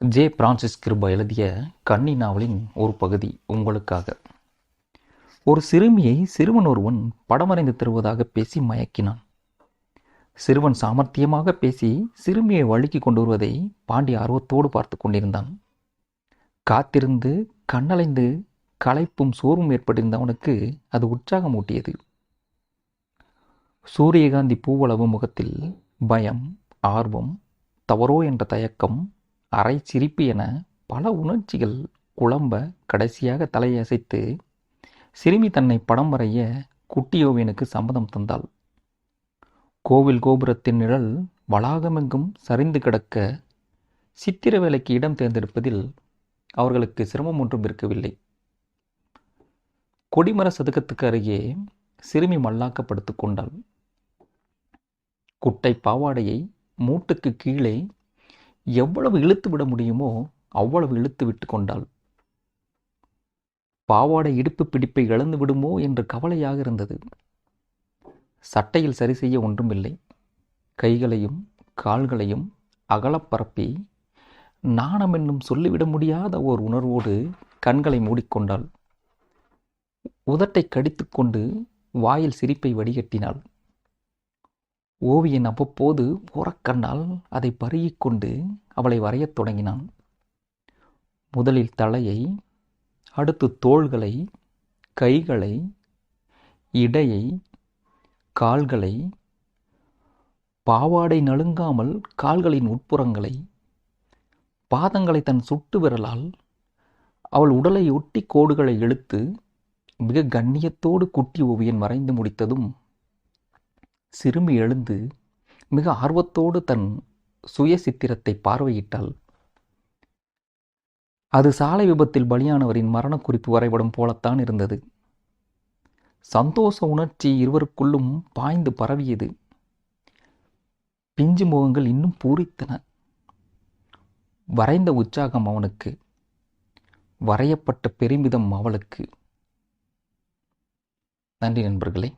J. Francis Kripa எழுதிய கன்னி நாவலின் ஒரு பகுதி உங்களுக்காக. ஒரு சிறுமியை சிறுவன் ஒருவன் படமறைந்து தருவதாக பேசி மயக்கினான். சிறுவன் சாமர்த்தியமாக பேசி சிறுமியை வழுக்கி கொண்டு வருவதை பாண்டி ஆர்வத்தோடு பார்த்து கொண்டிருந்தான். காத்திருந்து கண்ணலைந்து களைப்பும் சோர்வும் ஏற்பட்டிருந்தவனுக்கு அது உற்சாகம் ஊட்டியது சூரியகாந்தி பூவளவு முகத்தில் பயம் ஆர்வம் தவறோ என்ற தயக்கம் அரை சிரிப்பு என பல உணர்ச்சிகள் குழம்ப கடைசியாக தலையை அசைத்து சிறுமி தன்னை படம் வரைய குட்டியோவினுக்கு சம்மதம் தந்தாள். கோவில் கோபுரத்தின் நிழல் வளாகமெங்கும் சரிந்து கிடக்க சித்திர வேலைக்கு இடம் தேர்ந்தெடுப்பதில் அவர்களுக்கு சிரமம் ஒன்றும் இருக்கவில்லை. கொடிமர சதுக்கத்துக்கு அருகே சிறுமி மல்லாக்கப்படுத்து கொண்டாள். குட்டை பாவாடையை மூட்டுக்கு கீழே எவ்வளவு இழுத்து விட முடியுமோ அவ்வளவு இழுத்து விட்டு கொண்டாள். பாவாடை இடுப்பு பிடிப்பை இழந்து விடுமோ என்று கவலையாக இருந்தது. சட்டையில் சரி செய்ய ஒன்றுமில்லை. கைகளையும் கால்களையும் அகலப்பரப்பி நாணம் என்னும் சொல்லிவிட முடியாத ஓர் உணர்வோடு கண்களை மூடிக்கொண்டாள். உதட்டை கடித்துக்கொண்டு வாயில் சிரிப்பை வடிகட்டினாள். ஓவியன் அவ்வப்போது ஓரக்கண்ணால் அதை பருகிக்கொண்டு அவளை வரையத் தொடங்கினான். முதலில் தலையை அடுத்து தோள்களை கைகளை இடையை கால்களை பாவாடை நழுங்காமல் கால்களின் உட்புறங்களை பாதங்களை தன் சுட்டு விரலால் அவள் உடலை ஒட்டி கோடுகளை இழுத்து மிக கண்ணியத்தோடு குட்டி ஓவியன் வரைந்து முடித்ததும் சிறுமி எழுந்து மிக ஆர்வத்தோடு தன் சுய சித்திரத்தை பார்வையிட்டாள். அது சாலை விபத்தில் பலியானவரின் மரணக்குறிப்பு வரைபடம் போலத்தான் இருந்தது. சந்தோஷ உணர்ச்சி இருவருக்குள்ளும் பாய்ந்து பரவியது. பிஞ்சு முகங்கள் இன்னும் பூரித்தன. வரைந்த உற்சாகம் அவனுக்கு. வரையப்பட்ட பெருமிதம் அவளுக்கு. நன்றி நண்பர்களே.